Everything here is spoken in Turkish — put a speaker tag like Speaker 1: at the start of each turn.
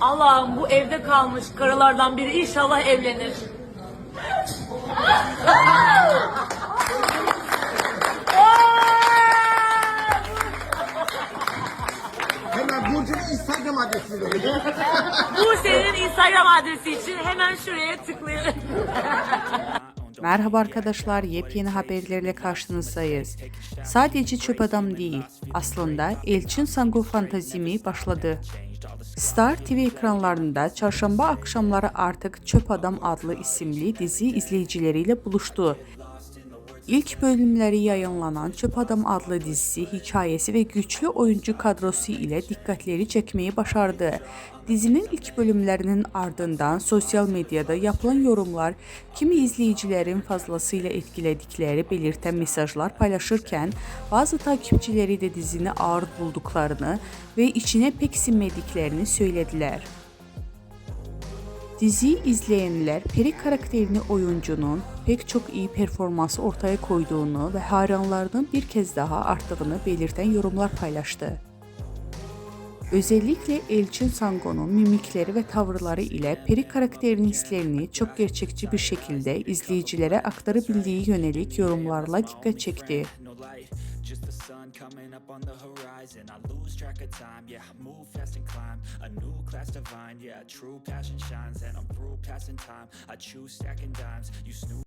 Speaker 1: Allah'ım bu evde kalmış karılardan biri inşallah evlenir.
Speaker 2: Hemen Burcu'nun Instagram adresini verelim.
Speaker 1: Bu senin Instagram adresi için hemen şuraya tıklayın.
Speaker 3: Merhaba arkadaşlar, yepyeni haberlerle karşınızdayız. Sadece çöp adam değil, aslında Elçin Sangu fantazimi başladı. Star TV ekranlarında çarşamba akşamları artık Çöp Adam adlı isimli dizi izleyicileriyle buluştu. İlk bölümleri yayınlanan Çöp Adam adlı dizisi hikayesi ve güçlü oyuncu kadrosu ile dikkatleri çekmeyi başardı. Dizinin ilk bölümlerinin ardından sosyal medyada yapılan yorumlar kimi izleyicilerin fazlasıyla etkiledikleri belirten mesajlar paylaşırken bazı takipçileri de dizini ağır bulduklarını ve içine pek sinmediklerini söylediler. Diziyi izleyenler Peri karakterini oyuncunun pek çok iyi performansı ortaya koyduğunu ve hayranlarının bir kez daha arttığını belirten yorumlar paylaştı. Özellikle Elçin Sango'nun mimikleri ve tavırları ile Peri karakterinin hislerini çok gerçekçi bir şekilde izleyicilere aktarabildiği yönelik yorumlarla dikkat çekti.
Speaker 4: Just the sun coming up on the horizon. I lose track of time, yeah, I move fast and climb a new class divine. Yeah, true passion shines, and I'm through passing time. I choose stacking dimes, you snooze.